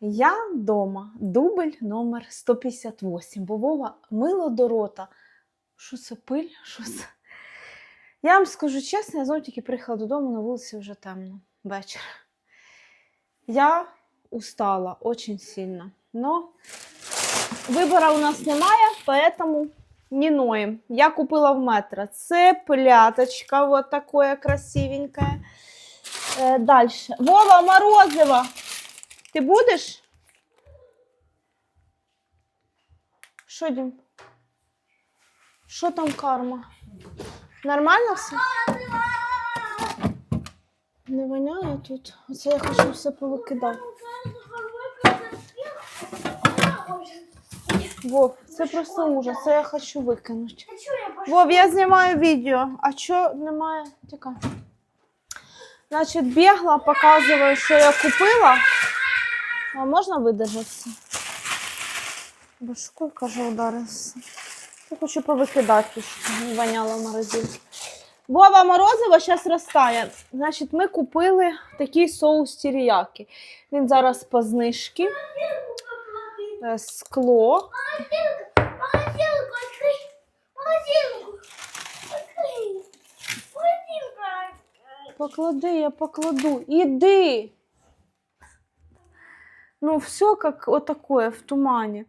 Я вдома, дубль номер 158, бо Вова мило до рота. Що це пиль? Що це? Я вам скажу чесно, я знову тільки приїхала додому, на вулиці вже темно вечір. Я устала очень сильно. Но вибора у нас немає, поэтому не ноем. Я купила в метро цыпляточка, вот такое красивенькое. Э, дальше. Вова, морозиво! Ти будеш? Що, Дім? Що там карма? Нормально все? Не воняє тут. Оце я хочу все повикидати. Вов, це просто ужас. Це я хочу викинути. Вов, я знімаю відео. А що немає? Тікай. Значить, бігла, показую, що я купила. А можна видержатися? Бо шкурка вже ударився. Я хочу повикидати, щоб не воняло морозилки. Вова морозиво зараз розтає. Значить, ми купили такий соус тіріяки. Він зараз по знижці. Е, Скло. Поклади, я покладу. Іди. Ну, все як отакое, в тумані.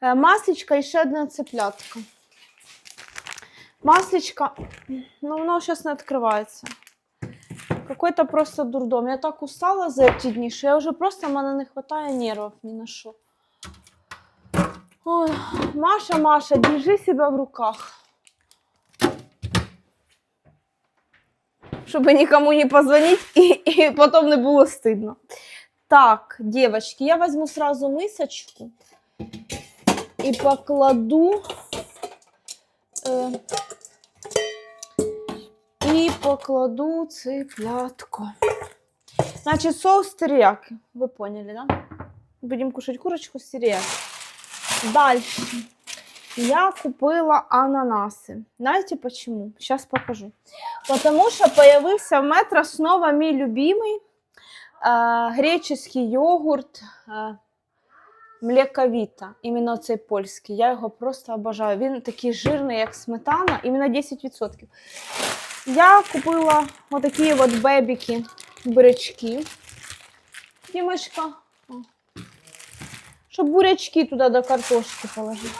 Е, Масличка і ще одна цеплятка. Масличка, ну воно зараз не відкривається. Какой-то просто дурдом. Я так устала за ці дні, що я вже просто в мене не вистачає нервів ні на що. Ой, Маша, Маша, держи себе в руках. Щоб нікому не позвонить і, і потім не було стидно. Так, девочки, я возьму сразу мисочку і покладу. Е, і покладу цыплятку. Значить, соус терияки. Ви поняли, да? Будемо кушати курочку з терияки. Дальше. Я купила ананаси. Знаете почему? Сейчас покажу. Потому что появился в метро снова мой любимый э, греческий йогурт млековіта. Іменно цей польський. Я його просто обожаю. Він такий жирний, як сметана, іменно 10%. Я купила отакі от бебіки, бурячки. Дімочка. Щоб бурячки туди до картошки положити.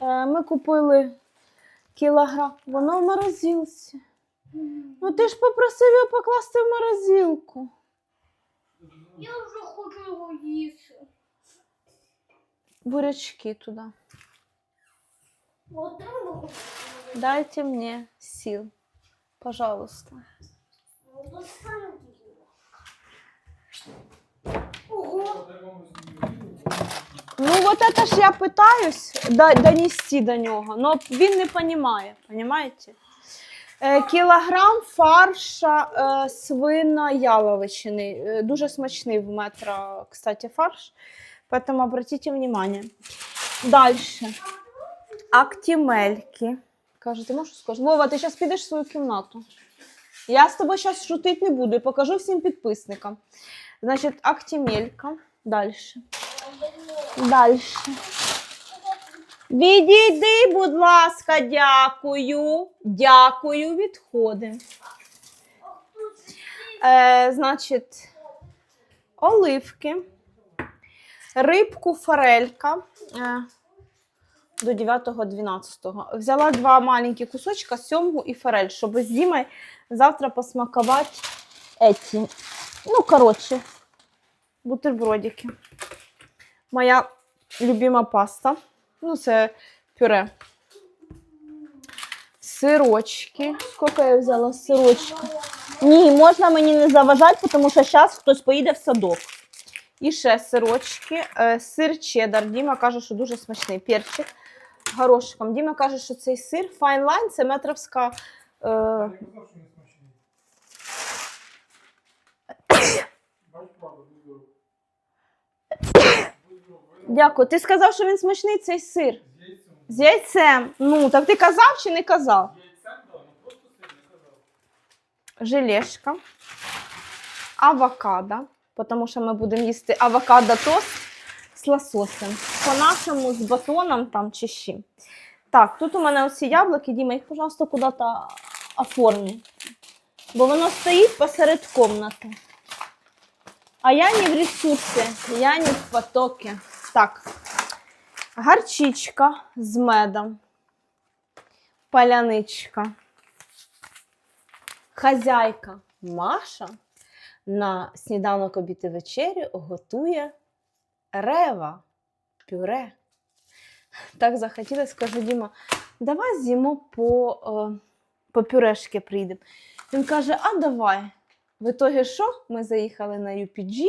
Е, Ми купили кілограм. Воно в морозилці. Ну ти ж попросив його покласти в морозилку. Я вже хочу його їсти. Бурячки туди. Вот там його. Дайте мені сил. Пожалуйста. Його. Ого! Ну, вот это ж я пытаюсь донести до нього, но він не розуміє, понимаете? Е, кілограм фарша е, свино-яловичини. Е, дуже смачний в метро, кстати, фарш. Поэтому обратите внимание. Дальше. Актимельки. Каже, ти можеш сказати? Вова, ти зараз підеш в свою кімнату. Я з тобою зараз шутити не буду і покажу всім підписникам. Значить, актимелька. Дальше. Дальше. Відійди, будь ласка, дякую. Дякую, відходимо. Е, значить, оливки, рибку форелька е, до 9-12. Взяла два маленькі кусочка, сьомгу і форель, щоб з Дімою завтра посмакувати еті. Ну, коротше, бутербродики. Моя любима паста. Ну, це пюре. Сирочки. Скільки я взяла сирочки? Ні, можна мені не заважати, тому що зараз хтось поїде в садок. І ще сирочки. Е, Сир чеддер. Діма каже, що дуже смачний перчик. Горошком. Діма каже, що цей сир Fine Line це метровська. Е, Дякую. Ти сказав, що він смачний цей сир. З яйцем. Ну, так ти казав чи не казав? Желешка. Авокадо. тому що ми будемо їсти авокадо тост з лососем. По-нашому з батоном там чи чим. Так, тут у мене оці яблуки, Діма, їх, пожалуйста, куди-то оформи. Бо воно стоїть посеред кімнати. А я не в ресурсі, я не в потокі. Так, гарчичка з медом, паляничка. Хазяйка Маша на сніданок обід і вечерю готує рева, пюре. Так захотілося, кажу, Діма, давай з'їмо по, е, по пюрешки прийдемо. Він каже: а давай. В ітогі що? Ми заїхали на UPG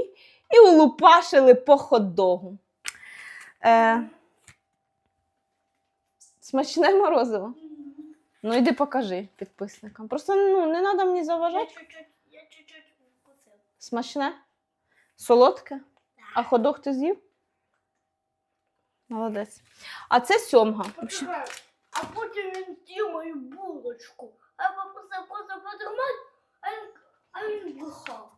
і улупашили по хот-догу. Е, смачне морозиво. Ну йди покажи підписникам. Просто ну, не треба мені заважати. я чуть-чуть вкусив. Смачне? Солодке? А ходок ти з'їв? Молодець. А це сьомга. Почекай, а потім він з'їв мою булочку. А я попросив просто потримати, а він, а він бухав.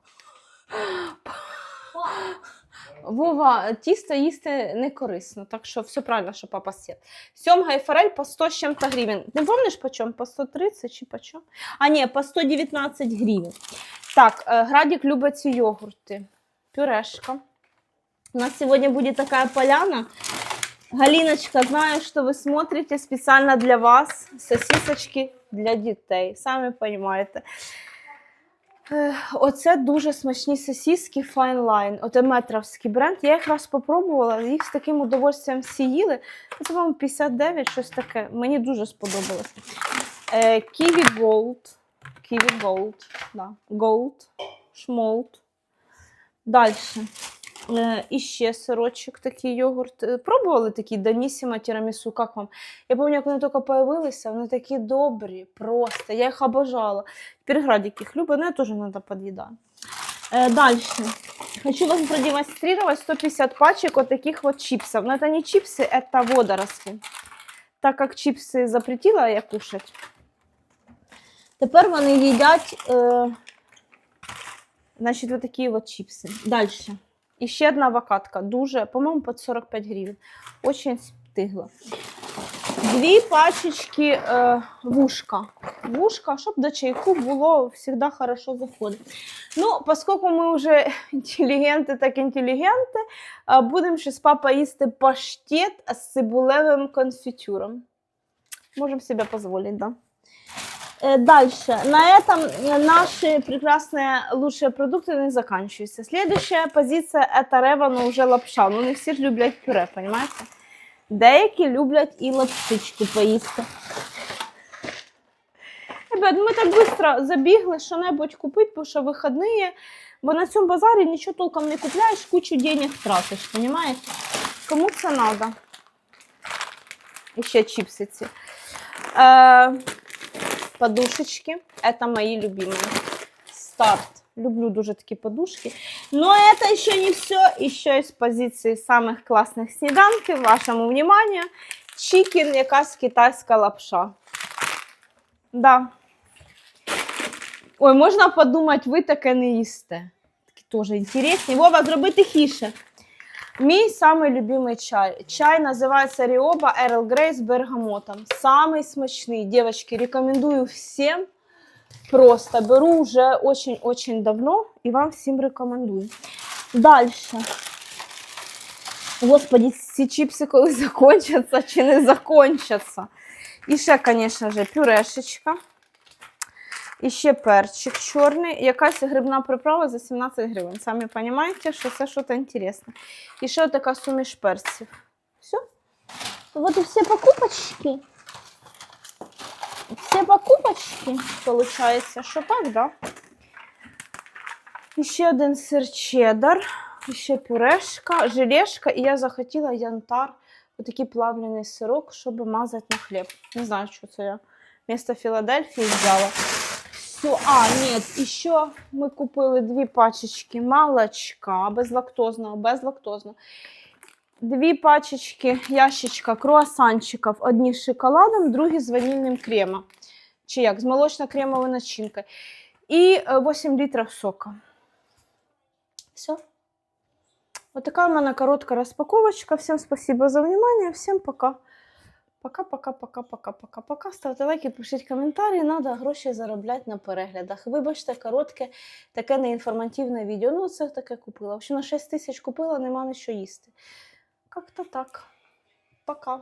Вова, тісто їсти не корисно, так що все правильно, що папа сів. Сьомга і форель по 100 з чим-то гривень. Не помниш по чому? По 130 чи по чому? А ні, по 119 гривень. Так, е, Градик любить ці йогурти. Пюрешка. У нас сегодня будет такая поляна. Галиночка, знаю, что вы смотрите специально для вас сосисочки для дітей. Самі розумієте. Оце дуже смачні сосіски Fine Line. Оце метровський бренд. Я їх раз спробувала, їх з таким удовольствием всі їли. Це, по-моєму, 59, щось таке. Мені дуже сподобалось. Е, Kiwi Gold. Kiwi Gold. Да. Gold. Шмолт. Далі. Е, і ще сирочок, такий йогурт. Е, Пробували такі Данісіма тірамісу, як вам? Я пам'ятаю, як вони тільки появилися, вони такі добрі, просто. Я їх обожала. Тепер Градик їх любить, але я теж треба під'їдати. Е, Далі. Хочу вам продемонстрировать 150 пачек вот таких вот чипсов. Но это не чипсы, это водоросли. Так як чипси запретила я кушать, тепер вони їдять е, значить, вот такі от чипси. Далі. І ще одна авокадка. Дуже, по-моєму, під 45 гривень. Очень стигла. Дві пачечки е, вушка. Вушка, щоб до чайку було завжди хорошо заходить. Ну, поскольку ми вже інтелігенти, так інтелігенти, е, будемо ще з папа їсти паштет з цибулевим конфітюром. Можем себе позволить, да. Э, Дальше. На этом э, наши прекрасные лучшие продукты не заканчиваются. Следующая позиция это рева, но уже лапша. Ну, не всі ж люблять пюре, понимаете? Деякі люблять і лапшичку поїсти. Ребят, ми так швидко забігли що-небудь купити, бо що вихідні, бо на цьому базарі нічого толком не купляєш, кучу денег тратиш, понимаете? Кому це надо? І ще чіпси ці. Е, подушечки. Это мои любимые. Старт. Люблю дуже такі подушки. Но это еще не все. Еще из позиции самых классных сніданків. Вашому вниманию. Чикен, якась китайська лапша. Да. Ой, можна подумати, ви таке не їсте. Такі теж інтересні. Вова, зроби тихіше. Мій самий любимий чай. Чай називається Ріоба Ерл Грей з бергамотом. Самий смачний. Девочки, рекомендую всім. Просто беру вже очень-очень давно і вам всім рекомендую. Далі. Господи, ці чіпси коли закончаться чи не закончаться. І ще, звісно ж, пюрешечка. І ще перчик чорний. Якась грибна приправа за 17 гривень. Самі розумієте, що це щось інтересне. І ще така суміш перців. Все. Вот і всі покупочки. Все покупочки, получается, що так, да? І ще один сир чеддер, і ще пюрешка, желешка, і я захотіла янтар, отакий плавлений сирок, щоб мазати на хліб. Не знаю, що це я вместо Філадельфії взяла. Все, а, нет, еще мы купили дві пачечки молочка безлактозного, безлактозного. Дві пачечки ящичка круасанчиків, одні з шоколадом, другі з ванільним кремом. Чи як, з молочно-кремовою начинкою. І е, 8 літрів сока. Все. Вот такая у меня короткая распаковочка. Всем спасибо за внимание. Всем пока. Пока, пока, пока, пока, пока, пока. Ставте лайки, пишіть коментарі. Надо гроші заробляти на переглядах. Вибачте, коротке, таке неінформативне відео. Ну, це таке купила. В на 6 тисяч купила, нема на що їсти. Как-то так. Пока.